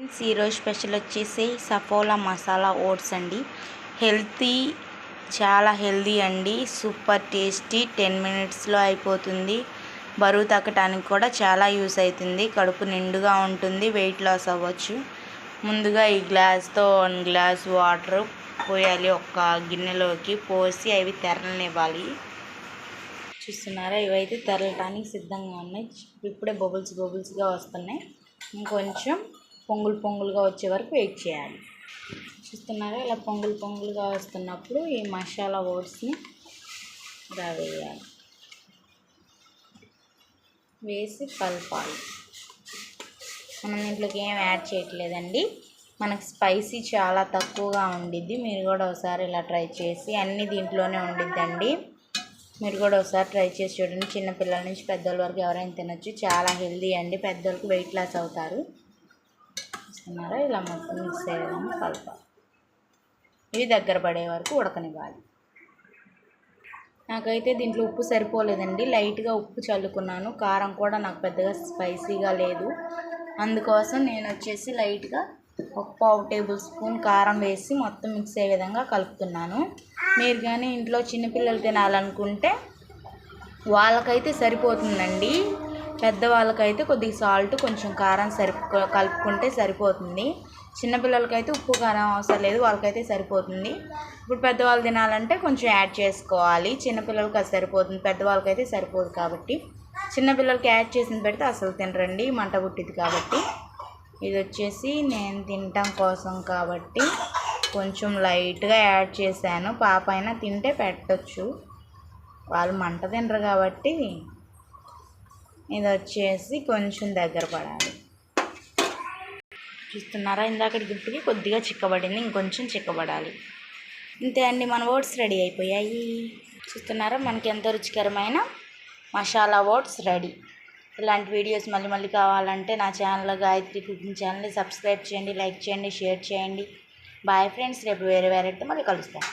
Friends ఈరోజు special వచ్చేసి Saffola masala oats అండి. హెల్తీ చాలా హెల్తీ అండి. సూపర్ టేస్టీ టెన్ మినిట్స్లో అయిపోతుంది. బరువు తగ్గటానికి కూడా చాలా యూస్ అవుతుంది. కడుపు నిండుగా ఉంటుంది వెయిట్ లాస్ అవ్వచ్చు. ముందుగా ఈ గ్లాస్తో వన్ గ్లాస్ వాటర్ పోయాలి. ఒక గిన్నెలోకి పోసి అవి తెరలనివ్వాలి. చూస్తున్నారా? ఇవైతే తెరలటానికి సిద్ధంగా ఉన్నాయి. ఇప్పుడే బబుల్స్ బబుల్స్గా వస్తున్నాయి. ఇంకొంచెం పొంగులు పొంగులుగా వచ్చే వరకు వెయిట్ చేయాలి. చూస్తున్నారా? ఇలా పొంగులు పొంగులుగా వస్తున్నప్పుడు ఈ మసాలా ఓట్స్ని ఇలా వేయాలి. వేసి కలపాలి. మనం దీంట్లోకి ఏం యాడ్ చేయట్లేదండి. మనకు స్పైసీ చాలా తక్కువగా ఉండిద్ది. మీరు కూడా ఒకసారి ఇలా ట్రై చేసి అన్నీ దీంట్లోనే ఉండిద్దండి. మీరు కూడా ఒకసారి ట్రై చేసి చూడండి. చిన్నపిల్లల నుంచి పెద్దవాళ్ళ వరకు ఎవరైనా తినొచ్చు. చాలా హెల్దీ అండి. పెద్దోళ్ళకి వెయిట్ లాస్ అవుతారు. చూస్తున్నారా? ఇలా మొత్తం మిక్స్ అయ్యే విధంగా కలపాలి ఇవి దగ్గర పడే వరకు ఉడకనివ్వాలి. నాకైతే దీంట్లో ఉప్పు సరిపోలేదండి. లైట్గా ఉప్పు చల్లుకున్నాను. కారం కూడా నాకు పెద్దగా స్పైసీగా లేదు. అందుకోసం నేను వచ్చేసి లైట్గా ఒక పావు టేబుల్ స్పూన్ కారం వేసి మొత్తం మిక్స్ అయ్యే విధంగా కలుపుతున్నాను. మీరు కానీ ఇంట్లో చిన్నపిల్లలు తినాలనుకుంటే వాళ్ళకైతే సరిపోతుందండి. పెద్దవాళ్ళకైతే కొద్దిగా సాల్ట్ కొంచెం కారం సరి కలుపుకుంటే సరిపోతుంది. చిన్నపిల్లలకైతే ఉప్పు కారం అవసరం లేదు వాళ్ళకైతే సరిపోతుంది. ఇప్పుడు పెద్దవాళ్ళు తినాలంటే కొంచెం యాడ్ చేసుకోవాలి. చిన్నపిల్లలకి అది సరిపోతుంది పెద్దవాళ్ళకైతే సరిపోదు కాబట్టి. చిన్నపిల్లలకి యాడ్ చేసిన పెడితే అసలు తినరండి మంట పుట్టింది కాబట్టి. ఇది వచ్చేసి నేను తినటం కోసం కాబట్టి కొంచెం లైట్గా యాడ్ చేశాను. పాప అయినా తింటే పెట్టచ్చు. వాళ్ళు మంట తినరు కాబట్టి ఇది వచ్చేసి కొంచెం దగ్గర పడాలి. చూస్తున్నారా? ఇందాకటి గుర్తుకి కొద్దిగా చిక్కబడింది ఇంకొంచెం చిక్కబడాలి. ఇంతే అండి మన ఓట్స్ రెడీ అయిపోయాయి. చూస్తున్నారా? మనకి ఎంతో రుచికరమైన మసాలా ఓట్స్ రెడీ. ఇలాంటి వీడియోస్ మళ్ళీ మళ్ళీ కావాలంటే నా ఛానల్ గాయత్రి కుకింగ్ ఛానల్ని సబ్స్క్రైబ్ చేయండి లైక్ చేయండి షేర్ చేయండి. బాయ్ ఫ్రెండ్స్ రేపు వేరే వేరే మళ్ళీ కలుస్తాను